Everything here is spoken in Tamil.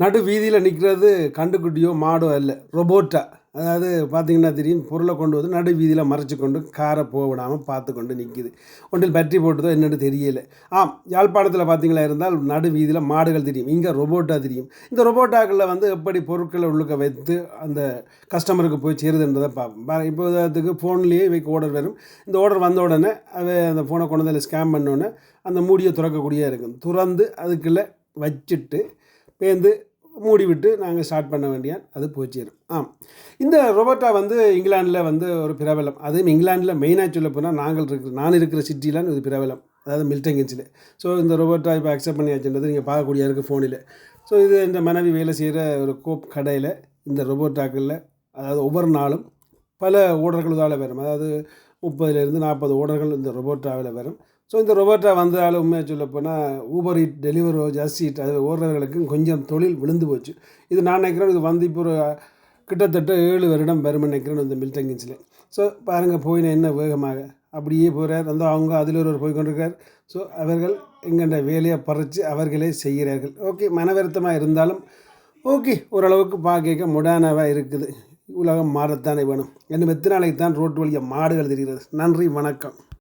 நடு வீதியில் நிற்கிறது கண்டுக்குட்டியோ மாடோ இல்லை ரொபோட்டா அதாவது பார்த்திங்கன்னா தெரியும் பொருளை கொண்டு வந்து நடு வீதியில் மறைச்சி கொண்டு காரை போக விடாமல் பார்த்து கொண்டு நிற்கிது ஒன்றில் பற்றி போட்டதோ என்னென்னு தெரியல. ஆம் யாழ்ப்பாணத்தில் பார்த்தீங்களா இருந்தால் நடு வீதியில் மாடுகள் தெரியும். இங்கே ரொபோட்டா தெரியும். இந்த ரொபோட்டாக்களில் வந்து எப்படி பொருட்களை உள்ளுக்க வைத்து அந்த கஸ்டமருக்கு போய் சேருதுன்றதை பார்ப்போம் இப்போ உதாரணத்துக்கு ஃபோன்லேயே இவைக்கு ஆர்டர் வரும். இந்த ஆர்டர் வந்த உடனே அவை அந்த ஃபோனை கொண்டு வந்து ஸ்கேன் பண்ணோடனே அந்த மூடியை திறக்கக்கூடிய இருக்கும். துறந்து அதுக்குள்ளே வச்சுட்டு பேந்து மூடி விட்டு நாங்கள் ஸ்டார்ட் பண்ண வேண்டிய அது போச்சிடும் ஆம். இந்த ரொபோட்டா வந்து இங்கிலாந்தில் வந்து ஒரு பிரபலம். அதுவும் இங்கிலாந்தில் மெயினாக சொல்ல போனால் நாங்கள் இருக்கிற நான் இருக்கிற சிட்டிலாம் இது பிரபலம். அதாவது மில்டன் கிஞ்சில் ஸோ இந்த ரொபோட்டா இப்போ அக்செப்ட் பண்ணியாச்சுன்றது நீங்கள் பார்க்கக்கூடிய இருக்குது ஃபோனில் ஸோ இது இந்த மனைவி வேலை செய்கிற ஒரு கோப் கடையில் இந்த ரொபோட்டாக்களில் அதாவது ஒவ்வொரு நாளும் பல ஓடர்களால் வரும். அதாவது முப்பதுலேருந்து நாற்பது ஓடர்கள் இந்த ரொபோட்டாவில் வரும். ஸோ இந்த ரொபோட்டா வந்தாலும் உண்மையாக சொல்லப்போனால் ஊபர் ஹீட் டெலிவரோ ஜாஸ்தி ஹீட் அது ஓடுறவர்களுக்கும் கொஞ்சம் தொழில் விழுந்து போச்சு. இது நான் நினைக்கிறேன் இது வந்து இப்போ ஒரு கிட்டத்தட்ட ஏழு வருடம் வரும்னு நினைக்கிறேன் இந்த மில்டங்கின்ஸில் ஸோ பாருங்கள் போயின என்ன வேகமாக. அப்படியே போகிறார் அந்த அவங்க அதில் ஒருவர் போய் கொண்டிருக்கார். ஸோ அவர்கள் எங்கள்கிட்ட வேலையை பறித்து அவர்களே செய்கிறார்கள். ஓகே மன வருத்தமாக இருந்தாலும் ஓகே ஓரளவுக்கு பார்க்க முடானவாக இருக்குது. உலகம் மாறத்தானே வேணும். இன்னும் எத்தனை நாளைக்கு தான் ரோட்டு வழியாக மாடுகள் தெரிகிறது? நன்றி வணக்கம்.